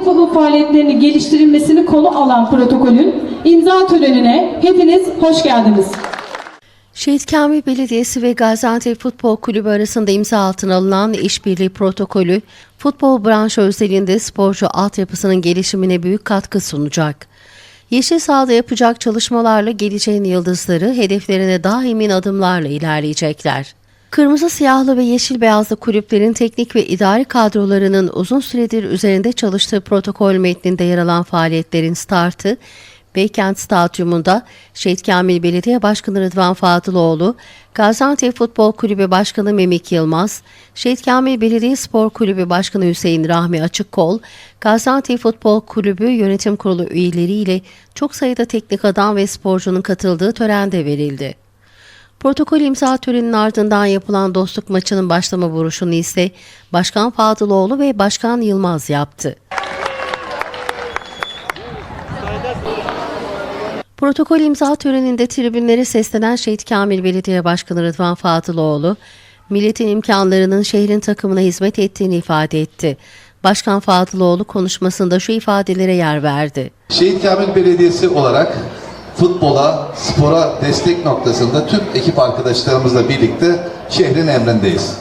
altyapı faaliyetlerini geliştirilmesini konu alan protokolün imza törenine hepiniz hoş geldiniz. Şehit Kamil Belediyesi ve Gaziantep Futbol Kulübü arasında imza altına alınan işbirliği protokolü, futbol branşı özelinde sporcu altyapısının gelişimine büyük katkı sunacak. Yeşil sahada yapacak çalışmalarla geleceğin yıldızları hedeflerine daha emin adımlarla ilerleyecekler. Kırmızı siyahlı ve yeşil beyazlı kulüplerin teknik ve idari kadrolarının uzun süredir üzerinde çalıştığı protokol metninde yer alan faaliyetlerin startı Beykent Stadyumunda Şehit Kamil Belediye Başkanı Rıdvan Fadıloğlu, Gaziantep Futbol Kulübü Başkanı Memik Yılmaz, Şehit Kamil Belediye Spor Kulübü Başkanı Hüseyin Rahmi Açıkkol, Gaziantep Futbol Kulübü Yönetim Kurulu üyeleriyle çok sayıda teknik adam ve sporcunun katıldığı törende verildi. Protokol imza töreninin ardından yapılan dostluk maçının başlama vuruşunu ise Başkan Fadıloğlu ve Başkan Yılmaz yaptı. Protokol imza töreninde tribünlere seslenen Şehit Kamil Belediye Başkanı Rıdvan Fatıloğlu, milletin imkanlarının şehrin takımına hizmet ettiğini ifade etti. Başkan Fatıloğlu konuşmasında şu ifadelere yer verdi. Şehit Kamil Belediyesi olarak futbola, spora destek noktasında tüm ekip arkadaşlarımızla birlikte şehrin emrindeyiz.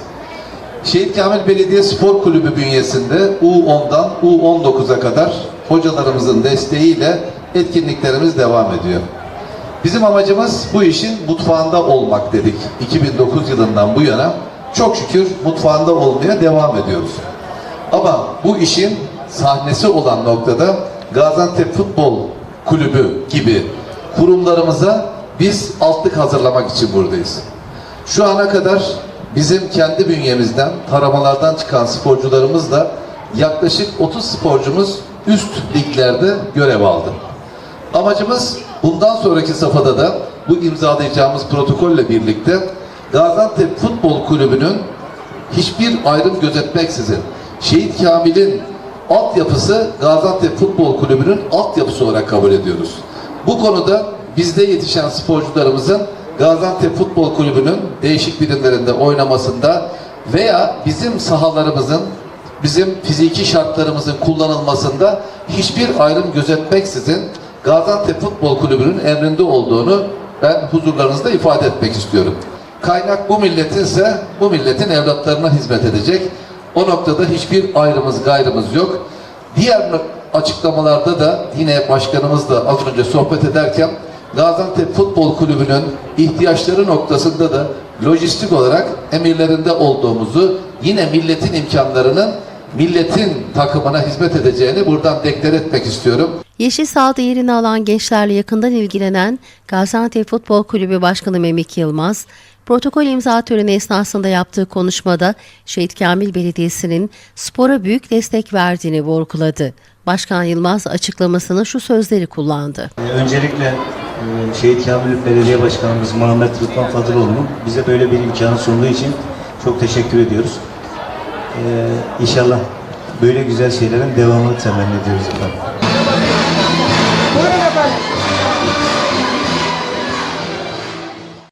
Şehit Kamil Belediye Spor Kulübü bünyesinde U10'dan U19'a kadar hocalarımızın desteğiyle etkinliklerimiz devam ediyor. Bizim amacımız bu işin mutfağında olmak dedik. 2009 yılından bu yana çok şükür mutfağında olmaya devam ediyoruz. Ama bu işin sahnesi olan noktada Gaziantep Futbol Kulübü gibi kurumlarımıza biz altlık hazırlamak için buradayız. Şu ana kadar bizim kendi bünyemizden, taramalardan çıkan sporcularımızla yaklaşık 30 sporcumuz üst liglerde görev aldı. Amacımız bundan sonraki safhada da bu imzalayacağımız protokolle birlikte Gaziantep Futbol Kulübü'nün hiçbir ayrım gözetmeksizin Şehit Kamil'in altyapısı Gaziantep Futbol Kulübü'nün altyapısı olarak kabul ediyoruz. Bu konuda bizde yetişen sporcularımızın Gaziantep Futbol Kulübü'nün değişik birimlerinde oynamasında veya bizim sahalarımızın bizim fiziki şartlarımızın kullanılmasında hiçbir ayrım gözetmeksizin Gaziantep Futbol Kulübü'nün emrinde olduğunu ben huzurlarınızda ifade etmek istiyorum. Kaynak bu milletinse bu milletin evlatlarına hizmet edecek. O noktada hiçbir ayrımız gayrımız yok. Diğer açıklamalarda da yine başkanımızla az önce sohbet ederken Gaziantep Futbol Kulübü'nün ihtiyaçları noktasında da lojistik olarak emirlerinde olduğumuzu yine milletin imkanlarının milletin takımına hizmet edeceğini buradan deklar etmek istiyorum. Yeşil sahada yerini alan gençlerle yakından ilgilenen Gaziantep Futbol Kulübü Başkanı Memik Yılmaz, protokol imza töreni esnasında yaptığı konuşmada Şehit Kamil Belediyesi'nin spora büyük destek verdiğini vurguladı. Başkan Yılmaz açıklamasını şu sözleri kullandı. Ee, Öncelikle e, Şehit Kamil Belediye Başkanımız Muhammed Rıdvan Fadıloğlu'nun bize böyle bir imkanı sunduğu için çok teşekkür ediyoruz. Ee, İnşallah böyle güzel şeylerin devamını temenni ediyoruz efendim.